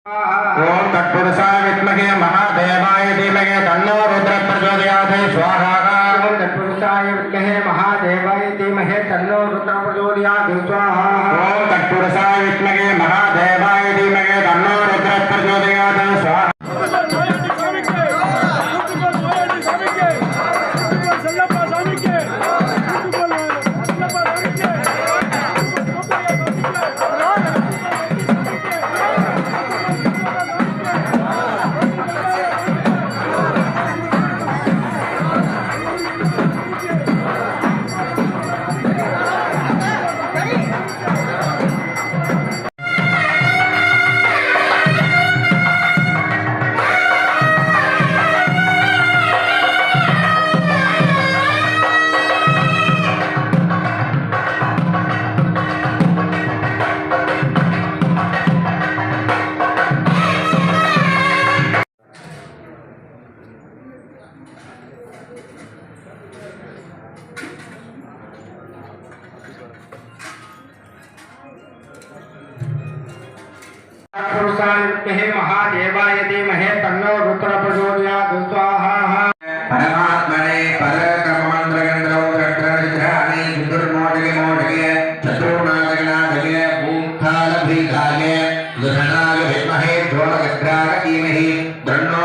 ओम तत्पुरुषा विद्महे महादेवाय धीमहि तन्नो रुद्र प्रचोदयात् स्वाहा। ओम तत्पुरुषाय विद्महे महादेवाय धीमहि तन्नो रुद्र प्रचोदयात् स्वाहा। ओम तत्पुरुषाय पुरुषाय महादेवाय धीमहे तन्नो रुद्र प्रचोदयात् स्वाहा परमात्मने परकमन्त्रगन्धौ चक्रनिधाने चतुर्मोटके मोटके चतुर्नादगनादके भूङ्खालभीताय दुर्धनाय विद्महे द्रोणगद्राय धीमहि द्रन्नो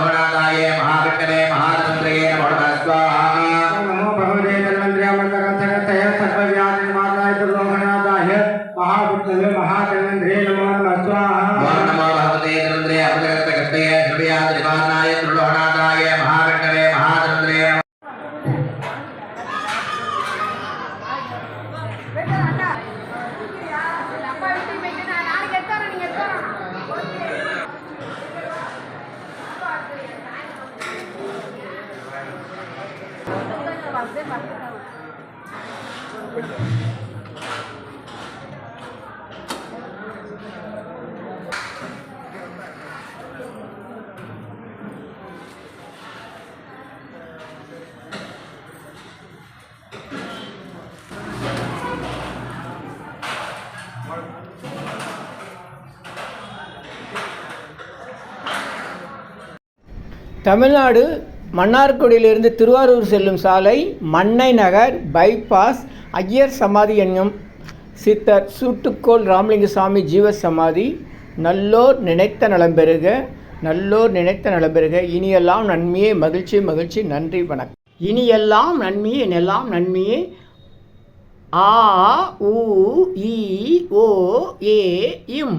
ahora தமிழ்நாடு மன்னார்குடியிலிருந்து திருவாரூர் செல்லும் சாலை மன்னை நகர் பைபாஸ் ஐயர் சமாதி என்னும் சித்தர் சூட்டுக்கோள் ராமலிங்க சுவாமி ஜீவ சமாதி. நல்லோர் நினைத்த நலம் பெறுக நல்லோர் நினைத்த நலம் பெறுக. இனியெல்லாம் நன்மையே மகிழ்ச்சி மகிழ்ச்சி நன்றி வணக்கம். இனியெல்லாம் நன்மையே எல்லாம் நன்மையே. ஆ உ இ ஓ ஏ இம்.